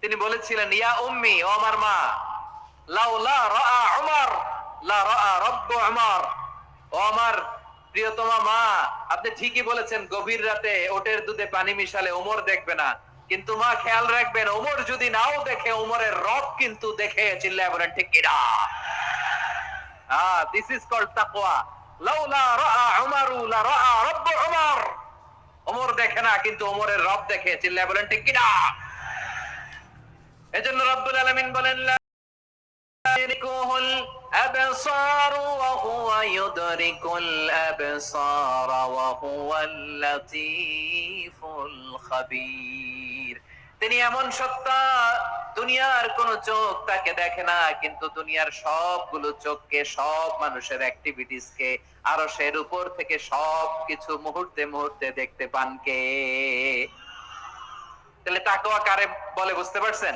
তিনি বলেছিলেন, ইয়া উম্মি, ও আমার মা রাআ উমর, লা রাআ রব্বু উমর। ও আমার প্রিয়তমা মা, আপনি ঠিকই বলেছেন, গভীর রাতে ওটের দুধে পানি মিশালে ওমর দেখবে না। কিন্তু মা, খেয়াল রাখবেন ওমর যদি নাও দেখে ওমরের রব কিন্তু দেখে চিল্লায় বলেন, ঠিক কিনা this is called taqwa. লাউলা রাআ লা রাআ উমর। ওমর দেখে না, কিন্তু ওমরের রব দেখে চিল্লায় বলেন, ঠিক কিনা এজন্য রব্বুল আলামিন বলেন লা يدركه الأبصار وهو يدرك الأبصار وهو اللطيف الخبير তিনি এমন সত্তা দুনিয়ার কোন চোখ তাকে দেখে না কিন্তু দুনিয়ার সবগুলো চোখকে সব মানুষের অ্যাক্টিভিটিস কে আরো সের উপর থেকে সব কিছু মুহূর্তে মুহূর্তে দেখতে পান কে তাহলে তাকওয়া কারে বলে বুঝতে পারছেন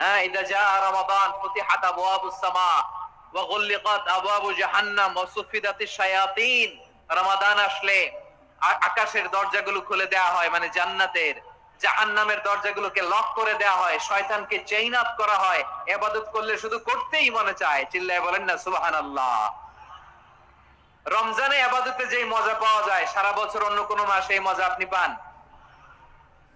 জা রমাদান, ফুতিহাত আবওয়াবুস সামা, ওয়া গুল্লিকাত আবওয়াবু জাহান্নাম, ওয়া সুফিদাতিশ রমাদান আসলে আকাশের দরজাগুলো খুলে দেওয়া হয় মানে জান্নাতের। জাহান্নামের দরজাগুলোকে লক করে দেওয়া হয়, শয়তানকে চেইন আপ করা হয়, এবাদত করলে শুধু করতেই মনে চায়, চিল্লায় বলেন না, সুবহানাল্লাহ। রমজানে আবাদতে যেই মজা পাওয়া যায়, সারা বছর অন্য কোনো মাসে এই মজা আপনি পান।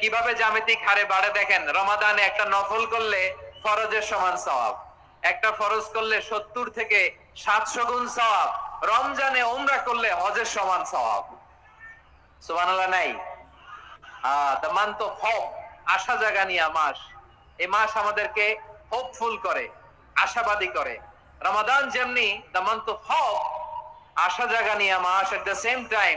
কীভাবে জ্যামিতিক হারে বাড়ে দেখেন, রমাদানে একটা নফল করলে ফরজের সমান সওয়াব। একটা ফরজ করলে সত্তর থেকে সাতশো গুণ সওয়াব। রমজানে ওমরা করলে হজের সমান সওয়াব। সুবহানাল্লাহ, নাই? দ্য মান্থ হোপ আশা জাগানিয়া মাস। এই মাস আমাদেরকে হোপফুল করে, আশাবাদী করে। রমাদান যেমনি দ্য মান্থ অফ হোপ আশা জাগানিয়া মাস এট দ্য সেম টাইম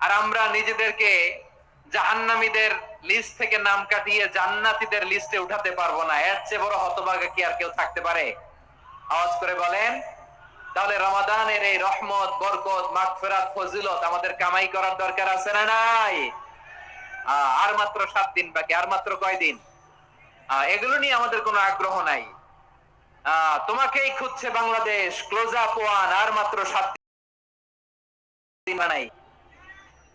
আর আমরা নিজেদেরকে জাহান্নামীদের লিস্ট থেকে নাম কাটিয়ে জান্নাতীদের লিস্টে উঠাতে পারব না। এর চেয়ে বড় হতভাগা কি আর কেউ থাকতে পারে? আওয়াজ করে বলেন, তাহলে রমাদানের এই রহমত, বরকত, মাগফিরাত, ফজিলত আমাদের কামাই করার দরকার আছে না নাই? আর মাত্র সাত দিন বাকি, আর মাত্র কয় দিন? এগুলো নিয়ে আমাদের কোনো আগ্রহ নাই। তোমাকেই খুঁজছে বাংলাদেশ, ক্লোজ আপ ওয়ান, আর মাত্র সাত দিন নাই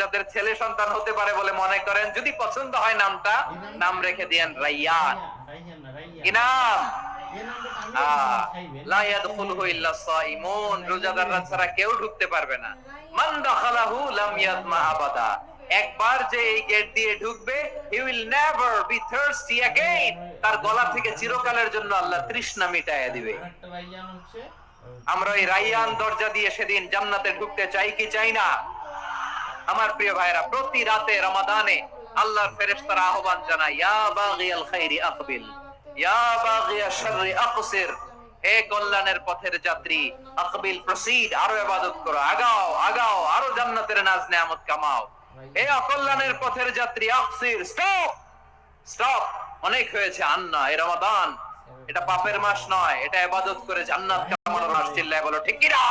যাদের ছেলে সন্তান হতে পারে বলে মনে করেন যদি পছন্দ হয় নামটা নাম রেখে দিয়েন রাইয়ান ইনাম আহ, লা ইয়াদখুলুহু ইল্লা সাইমুন রোজাদাররা ছাড়া কেউ ঢুকতে পারবে না মান দাখালাহু লাম ইয়াতমা আবাদা একবার যে এই গেট দিয়ে ঢুকবে he will never be thirsty again তার গলা থেকে চিরকালের জন্য আল্লাহ তৃষ্ণা মিটায়া দিবে আরেকটা রাইয়ান হচ্ছে আমরা ওই রাইয়ান দরজা দিয়ে সেদিন জান্নাতে ঢুকতে চাই কি চাই না আমার প্রিয় ভাইরা, প্রতি রাতে রমাদানে আল্লাহর ফেরেশতারা আহ্বান জানায়, ইয়া খাইরি আকবিল, ইয়া আকসির, হে কল্যাণের পথের যাত্রী, আকবিল, প্রসিড, আরও ইবাদত করো, আগাও আগাও, আরও জান্নাতের নাজ নেয়ামত কামাও। হে অকল্যাণের পথের যাত্রী, আকসির স্টপ স্টপ অনেক হয়েছে, আন্না এ রমাদান, এটা পাপের মাস নয়, এটা ইবাদত করে জান্নাত কামানোর মাস, চিল্লায় বলো, ঠিক কি না?